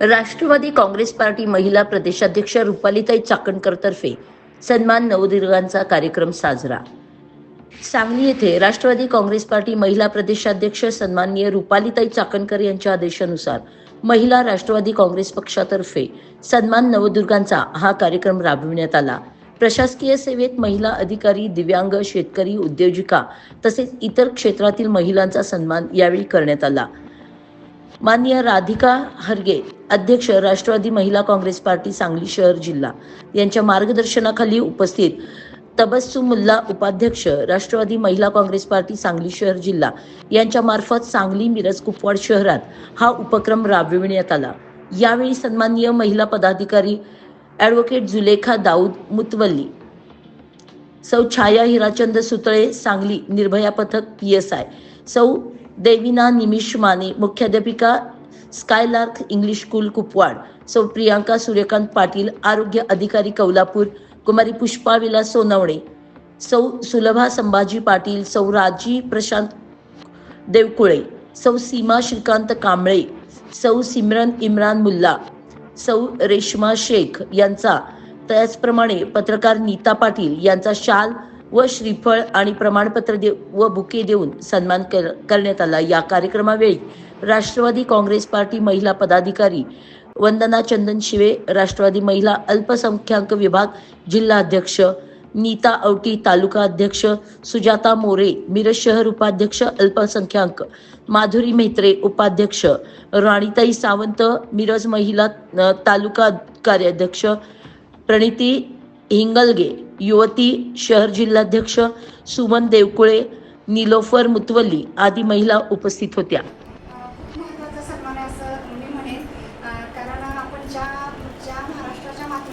Rashtrawadi Congress party महिला प्रदेशाध्यक्ष रुपालीताई चाकणकर तर्फे सन्मान नवदुर्गांचा कार्यक्रम साजरा. सांगली येथे राष्ट्रवादी काँग्रेस पार्टी महिला प्रदेशाध्यक्ष सन्माननीय रुपालीताई चाकणकर यांच्या आदेशानुसार महिला राष्ट्रवादी काँग्रेस पक्षातर्फे सन्मान नवदुर्गांचा हा कार्यक्रम राबविण्यात आला. प्रशासकीय सेवेत महिला अधिकारी दिव्यांग शेतकरी उद्योजिका तसेच इतर क्षेत्रातील महिलांचा सन्मान यावेळी करण्यात आला. माननीय राधिका हरगे अध्यक्ष राष्ट्रवादी महिला काँग्रेस पार्टी सांगली शहर जिल्हा. यांच्या मार्गदर्शनाखाली उपस्थित तबस्सुमुल्ला उपाध्यक्ष राष्ट्रवादी महिला काँग्रेस पार्टी सांगली शहर जिल्हा. यांच्या मार्फत सांगली मिरज कुपवाड शहरात हा उपक्रम राबविण्यात आला. यावेळी सन्माननीय महिला पदाधिकारी ॲडव्होकेट जुलेखा दाऊद मुतवल्ली सौ छाया हिराचंद सुतळे सांगली निर्भया पथक पी एस आय सौ देविना निमिष माने मुख्याध्यापिका स्कायलार्क इंग्लिश स्कूल कुपवाड. सौ प्रियांका सूर्यकांत पाटील आरोग्य अधिकारी कौलापूर कुमारी पुष्पा विलास सोनवणे. सौ सुलभा संभाजी पाटील सौ राजी प्रशांत देवकुळे. सौ सीमा श्रीकांत कांबळे. सौ सिमरन इम्रान मुल्ला. सौ रेश्मा शेख यांचा त्याचप्रमाणे पत्रकार नीता पाटील यांचा शाल व श्रीफळ आणि प्रमाणपत्र दे व बुके देऊन सन्मान कर- करण्यात आला. या कार्यक्रमावेळी राष्ट्रवादी काँग्रेस पार्टी महिला पदाधिकारी वंदना चंदन शिवे राष्ट्रवादी महिला अल्पसंख्याक विभाग जिल्हा अध्यक्ष नीता औटी तालुका अध्यक्ष सुजाता मोरे मिरज शहर उपाध्यक्ष अल्पसंख्याक माधुरी मेत्रे उपाध्यक्ष राणीताई सावंत मिरज महिला तालुका कार्याध्यक्ष प्रणिती हिंगलगे युवती शहर जिल्हाध्यक्ष सुमन देवकुळे निलोफर मुतवल्ली आदी महिला उपस्थित होत्या.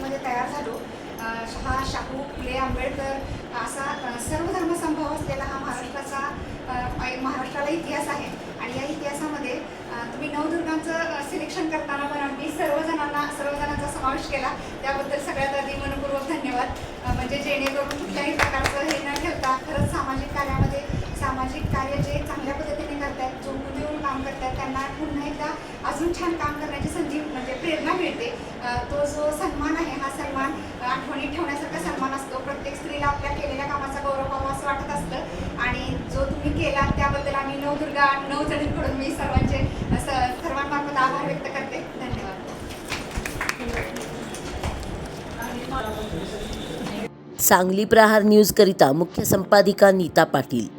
महाराष्ट्राच्या तयार झालो. हा शाहू फुले आंबेडकर असा सर्व धर्मसंभव असलेला हा महाराष्ट्राचा एक महाराष्ट्राला इतिहास आहे. आणि या इतिहासामध्ये तुम्ही नवदुर्गांचं सिलेक्शन करताना पण आम्ही सर्वजणांना सर्वजणांचा समावेश केला. त्याबद्दल सगळ्यात आधी मनपूर्वक धन्यवाद. म्हणजे जेणेकरून कुठल्याही प्रकारचं हे न ठेवता अजून छान काम करण्याची संधी म्हणजे प्रेरणा मिळते. तो जो सन्मान आहे हा सन्मान आठवणीत ठेवण्यासारखा सन्मान असतो. प्रत्येक स्त्रीला आपल्या केलेल्या कामाचा गौरव व्हावा असं वाटत असतं. आणि जो तुम्ही केला त्याबद्दल आम्ही नवदुर्गा नवजणींकडून मी सर्वांचे सर्वांमार्फत आभार व्यक्त करते. धन्यवाद. सांगली प्रहार न्यूज करिता मुख्य संपादिका नीता पाटील.